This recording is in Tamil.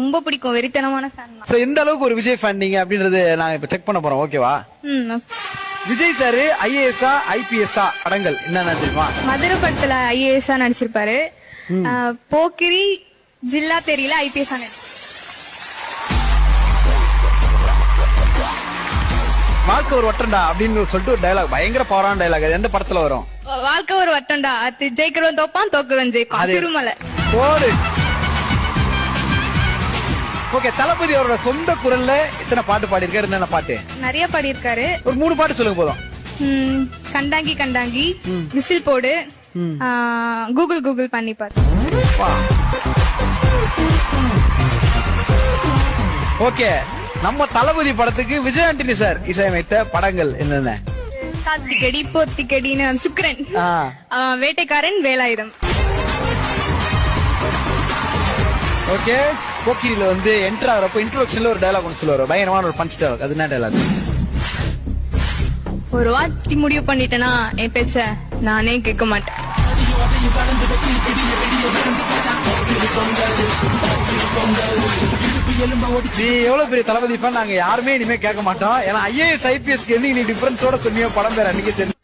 ரொம்ப பிடிக்கும் வெறித்தனமான ஃபேன் சோ இந்த அளவுக்கு ஒரு விஜய் ஃபேன் நீங்க அப்படின்றது நாங்க இப்ப செக் பண்ண போறோம் ஓகேவா விஜய் சார் ஐஏஎஸ்ஆ ஐபிஎஸ்ஆ படங்கள் என்னென்ன தெரியுமா? மதுரை படத்துல ஐஏஎஸ்ஆ நடிச்சிருப்பாரு. போக்கிரி ஜில்லா தெரியல ஐபிஎஸ் நடிச்சிருப்பாரு வாழ்க்கை ஒரு வட்டம்டா அப்படின்னு சொல்லிட்டு ஒரு டைலாக் பயங்கர பவரான டைலாக் அது எந்த படத்துல வரும்? வாழ்க்கை ஒரு வட்டம்டா அது ஜெயிக்கிறவன் தோப்பான் தோக்குறவன் ஜெயிப்பான். திருமலை. போடு. ஓகே தளபதி அவரோட சொந்த குரல்ல இத்தனை பாட்டு பாடியிருக்காரு? என்னென்ன பாட்டு? நிறைய பாடியிருக்காரு. ஒரு மூணு பாட்டு சொல்லுங்க போதும். ம், கண்டாங்கி கண்டாங்கி. விசில் போடு. ஆ, கூகுள் கூகுள் பண்ணி பாரு. ஓகே நம்ம தளபதி படத்துக்கு விஜய் ஆண்டனி சார் இசையமைத்த படங்கள் என்னென்ன? சாத்திக்கடி போத்திக்கடின்னு சுக்ரன் ஆ, ஆ, வேட்டைக்காரன் வேலாயுதம். ஓகே போக்கிரியில வந்து என்டர் ஆகிறப்ப இன்ட்ரோடக்ஷன்ல ஒரு டைலாக் ஒன்று சொல்லுவாரு. பயங்கரமான ஒரு பஞ்ச் டைலாக் அது என்ன டைலாக் ஒரு வாட்டி முடிவு பண்ணிட்டேனா என் பேச்ச நானே கேட்க மாட்டேன். நீ எவ்வளவு பெரிய தளபதி நாங்க யாருமே இனிமே கேட்க மாட்டோம். ஏன்னா ஐஏஎஸ் ஐபிஎஸ்க்கு என்ன நீ டிஃபரன்ஸோட சொன்னியோ படம் பேர் அன்னைக்கு தெரியும்